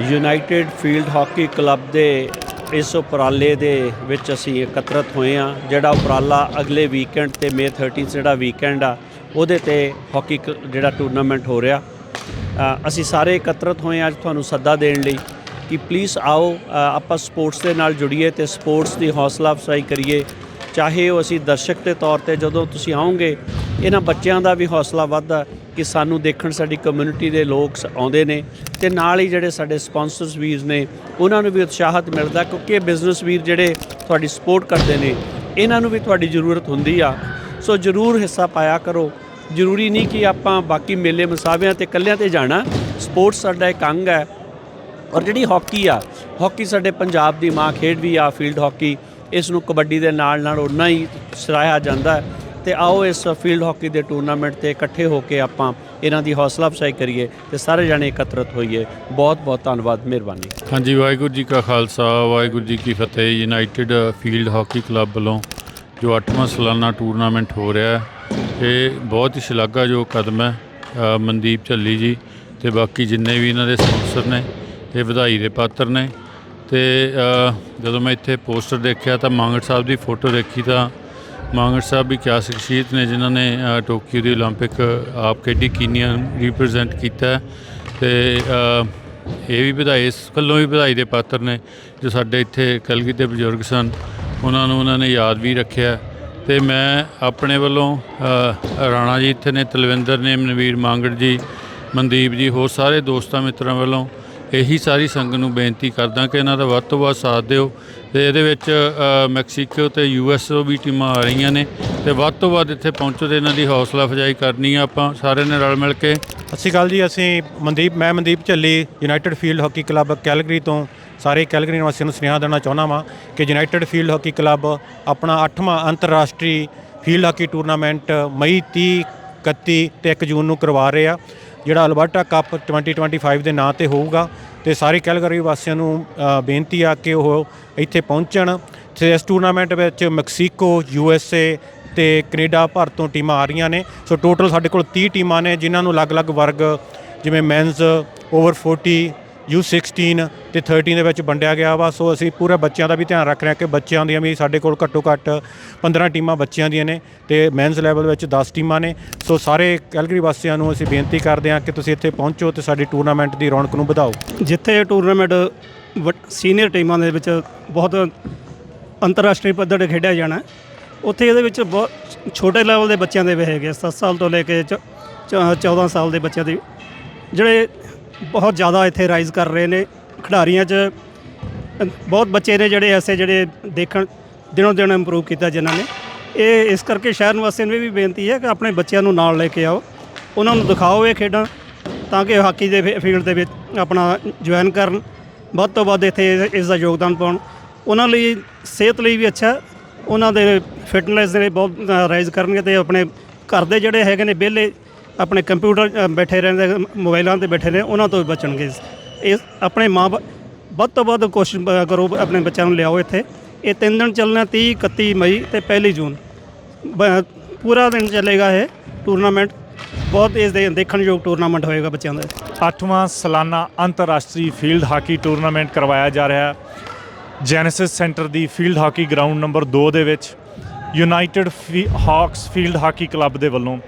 United field hockey club ਦੇ ਇਸ ਉਪਰਾਲੇ ਦੇ ਵਿੱਚ ਅਸੀਂ ਇਕੱਤਰਤ ਹੋਏ ਆ ਜਿਹੜਾ ਉਪਰਾਲਾ ਅਗਲੇ ਵੀਕਐਂਡ ਤੇ ਮੇ 30 ਜਿਹੜਾ ਵੀਕਐਂਡ ਆ, ਉਹਦੇ ਤੇ ਹਾਕੀ ਕ- ਜਿਹੜਾ ਟੂਰਨਾਮੈਂਟ ਹੋ ਰਿਹਾ। ਅਸੀਂ ਸਾਰੇ ਇਕੱਤਰਤ ਹੋਏ ਆ ਅੱਜ ਤੁਹਾਨੂੰ ਸੱਦਾ ਦੇਣ ਲਈ ਕਿ ਪਲੀਜ਼ ਆਓ ਆਪਾਂ ਸਪੋਰਟਸ ਦੇ ਨਾਲ ਜੁੜੀਏ ਤੇ ਸਪੋਰਟਸ ਦੀ ਹੌਸਲਾ ਅਫਜ਼ਾਈ ਕਰੀਏ। ਚਾਹੇ ਉਹ ਅਸੀਂ ਦਰਸ਼ਕ ਦੇ ਤੌਰ ਤੇ ਜਦੋਂ ਤੁਸੀਂ ਆਓਗੇ, ਇਹਨਾਂ ਬੱਚਿਆਂ ਦਾ ਵੀ ਹੌਸਲਾ ਵੱਧਦਾ। ਕਿ ਸਾਨੂੰ ਦੇਖਣ ਸਾਡੀ ਕਮਿਊਨਿਟੀ ਦੇ ਲੋਕ ਆਉਂਦੇ ਨੇ ਤੇ ਨਾਲ ਹੀ ਜਿਹੜੇ ਸਾਡੇ ਸਪਾਂਸਰਸ ਵੀਰ ਨੇ, ਉਹਨਾਂ ਨੂੰ ਵੀ ਉਤਸ਼ਾਹਤ ਮਿਲਦਾ ਕਿਉਂਕਿ ਇਹ ਬਿਜ਼ਨਸ ਵੀਰ ਜਿਹੜੇ ਤੁਹਾਡੀ ਸਪੋਰਟ ਕਰਦੇ ਨੇ, ਇਹਨਾਂ ਨੂੰ ਵੀ ਤੁਹਾਡੀ ਜ਼ਰੂਰਤ ਹੁੰਦੀ ਆ। ਸੋ ਜ਼ਰੂਰ ਹਿੱਸਾ ਪਾਇਆ ਕਰੋ। ਜ਼ਰੂਰੀ ਨਹੀਂ ਕਿ ਆਪਾਂ ਬਾਕੀ ਮੇਲੇ ਮਸਾਵਿਆਂ ਤੇ ਇਕੱਲਿਆਂ ਤੇ ਜਾਣਾ। ਸਪੋਰਟਸ ਸਾਡਾ ਇੱਕ ਅੰਗ ਹੈ। ਔਰ ਜਿਹੜੀ ਹਾਕੀ ਆ ਹਾਕੀ ਸਾਡੇ ਪੰਜਾਬ ਦੀ ਮਾਂ ਖੇਡ ਵੀ ਆ ਫੀਲਡ ਹਾਕੀ ਇਸ ਨੂੰ ਕਬੱਡੀ ਦੇ ਨਾਲ ਨਾਲ ਉਨਾ ਹੀ ਸਰਾਇਆ ਜਾਂਦਾ ਹੈ। ਤੇ ਆਓ ਇਸ ਫੀਲਡ ਹਾਕੀ ਦੇ ਟੂਰਨਾਮੈਂਟ ਤੇ ਇਕੱਠੇ ਹੋ ਕੇ ਆਪਾਂ ਇਹਨਾਂ ਦੀ ਹੌਸਲਾ ਅਫਜ਼ਾਈ ਕਰੀਏ ਤੇ ਸਾਰੇ ਜਣੇ ਇਕੱਤਰਤ ਹੋਈਏ। ਬਹੁਤ ਬਹੁਤ ਧੰਨਵਾਦ, ਮਿਹਰਬਾਨੀ। ਹਾਂਜੀ, ਵਾਹਿਗੁਰੂ ਜੀ ਕਾ ਖਾਲਸਾ, ਵਾਹਿਗੁਰੂ ਜੀ ਕੀ ਫਤਿਹ। ਯੂਨਾਈਟਿਡ ਫੀਲਡ ਹਾਕੀ ਕਲੱਬ ਵੱਲੋਂ ਜੋ 8ਵਾਂ ਸਾਲਾਨਾ ਟੂਰਨਾਮੈਂਟ ਹੋ ਰਿਹਾ ਹੈ, ਇਹ ਬਹੁਤ ਹੀ ਸ਼ਲਾਘਾਯੋਗ ਕਦਮ ਹੈ ਮਨਦੀਪ ਝੱਲੀ ਜੀ ਤੇ ਬਾਕੀ ਜਿੰਨੇ ਵੀ ਇਹਨਾਂ ਦੇ ਸਪਾਂਸਰ ਨੇ, ਇਹ ਵਧਾਈ ਦੇ ਪਾਤਰ ਨੇ। ਤੇ ਜਦੋਂ ਮੈਂ ਇੱਥੇ ਪੋਸਟਰ ਦੇਖਿਆ ਤਾਂ ਮਾਂਗੜ ਸਾਹਿਬ ਦੀ ਫੋਟੋ ਦੇਖੀ ਤਾਂ ਮਾਂਗੜ ਸਾਹਿਬ ਵੀ ਕਿਆ ਸ਼ਖਸੀਅਤ ਨੇ ਜਿਨ੍ਹਾਂ ਨੇ ਅ, ਟੋਕੀਓ ਦੀ 올림픽 ਆਪ ਖੇਡੀ ਕੀਨੀਆ ਰਿਪਰੈਜ਼ੈਂਟ ਕੀਤਾ ਹੈ ਤੇ ਅ, ਇਹ ਵੀ ਵਧਾਈ ਇਸ ਵੱਲੋਂ ਵੀ ਵਧਾਈ ਦੇ ਪਾਤਰ ਨੇ ਜੋ ਸਾਡੇ ਇੱਥੇ ਕਲਗੀ ਦੇ ਬਜ਼ੁਰਗ ਸਨ ਉਹਨਾਂ ਨੂੰ ਉਹਨਾਂ ਨੇ ਯਾਦ ਵੀ ਰੱਖਿਆ ਤੇ ਮੈਂ ਆਪਣੇ ਵੱਲੋਂ ਅ, ਰਾਣਾ ਜੀ ਇੱਥੇ ਨੇ ਤਲਵਿੰਦਰ ਨੇ ਮਨਵੀਰ ਮਾਂਗੜ ਜੀ ਮਨਦੀਪ ਜੀ ਹੋਰ ਸਾਰੇ ਦੋਸਤਾਂ ਮਿੱਤਰਾਂ ਵੱਲੋਂ ਇਹੀ ਸਾਰੀ ਸੰਗਤ ਨੂੰ ਬੇਨਤੀ ਕਰਦਾ ਕਿ ਇਹਨਾਂ ਦਾ ਵੱਧ ਤੋਂ ਵੱਧ ਸਾਥ ਦਿਓ ਤੇ ਇਹਦੇ ਵਿੱਚ ਅ, ਮੈਕਸੀਕੋ ਤੇ ਯੂਐਸਓ ਵੀ ਟੀਮਾਂ ਆ ਰਹੀਆਂ ਨੇ ਤੇ ਵੱਧ ਤੋਂ ਵੱਧ ਇੱਥੇ ਪਹੁੰਚੋ ਤੇ ਇਹਨਾਂ ਦੀ ਹੌਸਲਾ ਅਫਜ਼ਾਈ ਕਰਨੀ ਆ ਆਪਾਂ ਸਾਰਿਆਂ ਨੇ ਰਲ ਮਿਲ ਕੇ। ਸਤਿ ਸ਼੍ਰੀ ਅਕਾਲ ਜੀ ਅਸੀਂ ਮਨਦੀਪ ਮੈਂ Mandeep Jhalli United field hockey club Calgary ਤੋਂ। ਸਾਰੇ ਕੈਲਗਰੀ ਨਿਵਾਸੀਆਂ ਨੂੰ ਸੁਨੇਹਾ ਦੇਣਾ ਚਾਹੁੰਦਾ ਵਾਂ ਕਿ ਯੂਨਾਈਟਿਡ ਫੀਲਡ ਹਾਕੀ ਕਲੱਬ ਆਪਣਾ 8ਵਾਂ ਅੰਤਰਰਾਸ਼ਟਰੀ ਫੀਲਡ ਹਾਕੀ ਟੂਰਨਾਮੈਂਟ ਮਈ 30 31 ਤੇ 1 ਜੂਨ ਨੂੰ ਕਰਵਾ ਰਹੇ ਆ। ਜਿਹੜਾ ਅਲਬਰਟਾ ਕੱਪ 2025 ਦੇ ਨਾਂ ਤੇ ਹੋਊਗਾ ਤੇ ਸਾਰੇ ਕੈਲਗਰੀ ਵਾਸੀਆਂ ਨੂੰ ਬੇਨਤੀ ਆ ਕਿ ਉਹ ਇੱਥੇ ਪਹੁੰਚਣ। ਤੇ ਇਸ ਟੂਰਨਾਮੈਂਟ ਵਿੱਚ ਮੈਕਸੀਕੋ, ਯੂ ਐਸ ਏ ਤੇ ਕੈਨੇਡਾ ਭਾਰਤ ਤੋਂ ਟੀਮਾਂ ਆ ਰਹੀਆਂ ਨੇ। ਸੋ ਟੋਟਲ ਸਾਡੇ ਕੋਲ 30 ਟੀਮਾਂ ਨੇ, ਜਿਨ੍ਹਾਂ ਨੂੰ ਅਲੱਗ-ਅਲੱਗ ਵਰਗ ਜਿਵੇਂ ਮੈਨਸ ਓਵਰ 40 ਯੂ 16 ਤੇ 13 ਦੇ ਵਿੱਚ ਵੰਡਿਆ ਗਿਆ ਵਾ। ਸੋ ਅਸੀਂ ਪੂਰੇ ਬੱਚਿਆਂ ਦਾ ਵੀ ਧਿਆਨ ਰੱਖ ਰਹੇ ਹਾਂ ਕਿ ਬੱਚਿਆਂ ਦੀਆਂ ਵੀ ਸਾਡੇ ਕੋਲ ਘੱਟੋ ਘੱਟ 15 ਟੀਮਾਂ ਬੱਚਿਆਂ ਦੀਆਂ ਨੇ ਤੇ ਮੈਨਸ ਲੈਵਲ ਵਿੱਚ 10 ਟੀਮਾਂ ਨੇ। ਸੋ ਸਾਰੇ ਕੈਲਗਰੀ ਵਾਸੀਆਂ ਨੂੰ ਅਸੀਂ ਬੇਨਤੀ ਕਰਦੇ ਹਾਂ ਕਿ ਤੁਸੀਂ ਇੱਥੇ ਪਹੁੰਚੋ ਤੇ ਸਾਡੀ ਟੂਰਨਾਮੈਂਟ ਦੀ ਰੌਣਕ ਨੂੰ ਵਧਾਓ। ਜਿੱਥੇ ਇਹ ਟੂਰਨਾਮੈਂਟ ਸੀਨੀਅਰ ਟੀਮਾਂ ਦੇ ਵਿੱਚ ਬਹੁਤ ਅੰਤਰਰਾਸ਼ਟਰੀ ਪੱਧਰ ਤੇ ਖੇਡਿਆ ਜਾਣਾ ਉੱਥੇ ਇਹਦੇ ਵਿੱਚ ਬਹੁਤ ਛੋਟੇ ਲੈਵਲ ਦੇ ਬੱਚਿਆਂ ਦੇ ਵੀ ਹੈਗੇ 7 ਸਾਲ ਤੋਂ ਲੈ ਕੇ ਚ- ਚ- 14 ਸਾਲ ਦੇ ਬੱਚਿਆਂ ਦੇ। ਜਿਹੜੇ ਬਹੁਤ ਜ਼ਿਆਦਾ ਇੱਥੇ ਰਾਈਜ਼ ਕਰ ਰਹੇ ਨੇ ਖਿਡਾਰੀਆਂ 'ਚ। ਬਹੁਤ ਬੱਚੇ ਨੇ ਜਿਹੜੇ ਐਸੇ ਜਿਹੜੇ ਦੇਖਣ, ਦਿਨੋਂ ਦਿਨ ਇੰਪਰੂਵ ਕੀਤਾ ਜਿਨ੍ਹਾਂ ਨੇ। ਇਹ ਇਸ ਕਰਕੇ ਸ਼ਹਿਰ ਨਿਵਾਸੀਆਂ ਨੂੰ ਇਹ ਵੀ ਬੇਨਤੀ ਹੈ ਕਿ ਆਪਣੇ ਬੱਚਿਆਂ ਨੂੰ ਨਾਲ ਲੈ ਕੇ ਆਓ। ਉਹਨਾਂ ਨੂੰ ਦਿਖਾਓ ਇਹ ਖੇਡਾਂ ਤਾਂ ਕਿ ਹਾਕੀ ਦੇ ਫੀਲਡ ਦੇ ਵਿੱਚ ਆਪਣਾ ਜੁਆਇਨ ਕਰਨ। ਵੱਧ ਤੋਂ ਵੱਧ ਇੱਥੇ ਇਸ ਦਾ ਯੋਗਦਾਨ ਪਾਉਣ। ਉਹਨਾਂ ਲਈ ਸਿਹਤ ਲਈ ਵੀ ਅੱਛਾ। ਉਹਨਾਂ ਦੇ ਫਿਟਨੈਸ ਦੇ ਬਹੁਤ ਰਾਈਜ਼ ਕਰਨਗੇ ਤੇ ਆਪਣੇ ਘਰ ਦੇ ਜਿਹੜੇ ਹੈਗੇ ਨੇ ਵਿਹਲੇ ਆਪਣੇ ਕੰਪਿਊਟਰ ਬੈਠੇ ਰਹਿੰਦੇ ਮੋਬਾਈਲਾਂ ਤੇ ਬੈਠੇ ਨੇ ਉਹਨਾਂ ਤੋਂ ਬਚਣਗੇ। ਇਸ, ਆਪਣੇ ਮਾਂ ਬਾ- ਵੱਧ ਤੋਂ ਵੱਧ ਕੋਸ਼ਿਸ਼ ਕਰੋ ਆਪਣੇ ਬੱਚਿਆਂ ਨੂੰ ਲਿਆਓ ਇੱਥੇ। ਇਹ ਤਿੰਨ ਦਿਨ ਚੱਲਣਾ 30 31 ਮਈ ਤੇ 1 ਜੂਨ। ਬ- ਪੂਰਾ ਦਿਨ ਚੱਲੇਗਾ ਇਹ ਟੂਰਨਾਮੈਂਟ ਬਹੁਤ ਇਸ ਦੇ, ਦੇਖਣਯੋਗ ਟੂਰਨਾਮੈਂਟ ਹੋਏਗਾ ਬੱਚਿਆਂ ਦਾ। ਅੱਠਵਾਂ ਸਾਲਾਨਾ ਅੰਤਰਰਾਸ਼ਟਰੀ ਫੀਲਡ ਹਾਕੀ ਟੂਰਨਾਮੈਂਟ ਕਰਵਾਇਆ ਜਾ ਰਿਹਾ ਹੈ। ਜੈਨੇਸਿਸ ਸੈਂਟਰ ਦੀ ਫੀਲਡ ਹਾਕੀ ਗਰਾਊਂਡ ਨੰਬਰ 2 ਦੇ ਵਿੱਚ। United Hawks field hockey club ਦੇ ਵੱਲੋਂ,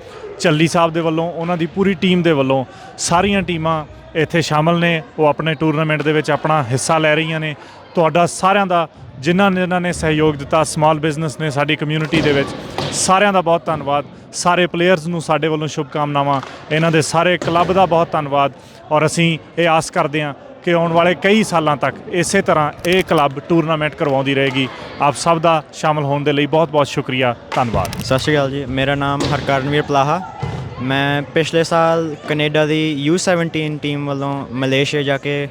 ਚੱਲੀ ਸਾਹਿਬ ਦੇ ਵੱਲੋਂ, ਉਹਨਾਂ ਦੀ ਪੂਰੀ ਟੀਮ ਦੇ ਵੱਲੋਂ ਸਾਰੀਆਂ ਟੀਮਾਂ ਇੱਥੇ ਸ਼ਾਮਲ ਨੇ। ਉਹ ਆਪਣੇ ਟੂਰਨਾਮੈਂਟ ਦੇ ਵਿੱਚ ਆਪਣਾ ਹਿੱਸਾ ਲੈ ਰਹੀਆਂ ਨੇ। ਤੁਹਾਡਾ ਸਾਰਿਆਂ ਦਾ, ਜਿਨ੍ਹਾਂ ਨੇ ਇਹਨਾਂ ਨੇ ਸਹਿਯੋਗ ਦਿੱਤਾ ਸਮਾਲ ਬਿਜ਼ਨਸ ਨੇ ਸਾਡੀ ਕਮਿਊਨਿਟੀ ਦੇ ਵਿੱਚ, ਸਾਰਿਆਂ ਦਾ ਬਹੁਤ ਧੰਨਵਾਦ। ਸਾਰੇ ਪਲੇਅਰਸ ਨੂੰ ਸਾਡੇ ਵੱਲੋਂ ਸ਼ੁਭਕਾਮਨਾਵਾਂ। ਇਹਨਾਂ ਦੇ ਸਾਰੇ ਕਲੱਬ ਦਾ ਬਹੁਤ ਧੰਨਵਾਦ। ਔਰ ਅਸੀਂ ਇਹ ਆਸ ਕਰਦੇ ਹਾਂ ਕਿ ਆਉਣ ਵਾਲੇ ਕਈ ਸਾਲਾਂ ਤੱਕ ਇਸੇ ਤਰ੍ਹਾਂ ਇਹ ਕਲੱਬ ਟੂਰਨਾਮੈਂਟ ਕਰਵਾਉਂਦੀ ਰਹੇਗੀ। ਆਪ ਸਭ ਦਾ ਸ਼ਾਮਲ ਹੋਣ ਦੇ ਲਈ ਬਹੁਤ ਬਹੁਤ ਸ਼ੁਕਰੀਆ। ਧੰਨਵਾਦ। ਸਤਿ ਸ਼੍ਰੀ ਅਕਾਲ ਜੀ। ਮੇਰਾ ਨਾਮ ਹਰਕਰਨਵੀਰ ਪਲਾਹਾ। ਮੈਂ ਪਿਛਲੇ ਸਾਲ ਕੈਨੇਡਾ ਦੀ U17 ਟੀਮ ਵੱਲੋਂ ਮਲੇਸ਼ੀਆ ਜਾ ਕੇ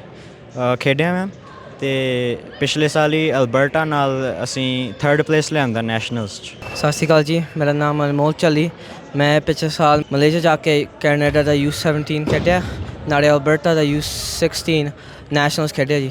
ਖੇਡਿਆ ਮੈਂ ਤੇ ਪਿਛਲੇ ਸਾਲ ਹੀ ਅਲਬਰਟਾ ਨਾਲ ਅਸੀਂ 3rd ਪਲੇਸ ਲਿਆਂਦਾ ਨੈਸ਼ਨਲਸ 'ਚ। ਸਤਿ ਸ਼੍ਰੀ ਅਕਾਲ ਜੀ। ਮੇਰਾ ਨਾਮ ਅਨਮੋਲ ਚਾਲੀ ਮੈਂ ਪਿਛਲੇ ਸਾਲ ਮਲੇਸ਼ੀਆ ਜਾ ਕੇ ਕੈਨੇਡਾ ਦਾ U17 ਖੇਡਿਆ। ਨਾਲੇ ਅਲਬਰਟਾ ਦਾ U16 ਨੈਸ਼ਨਲਸ ਖੇਡਿਆ ਜੀ।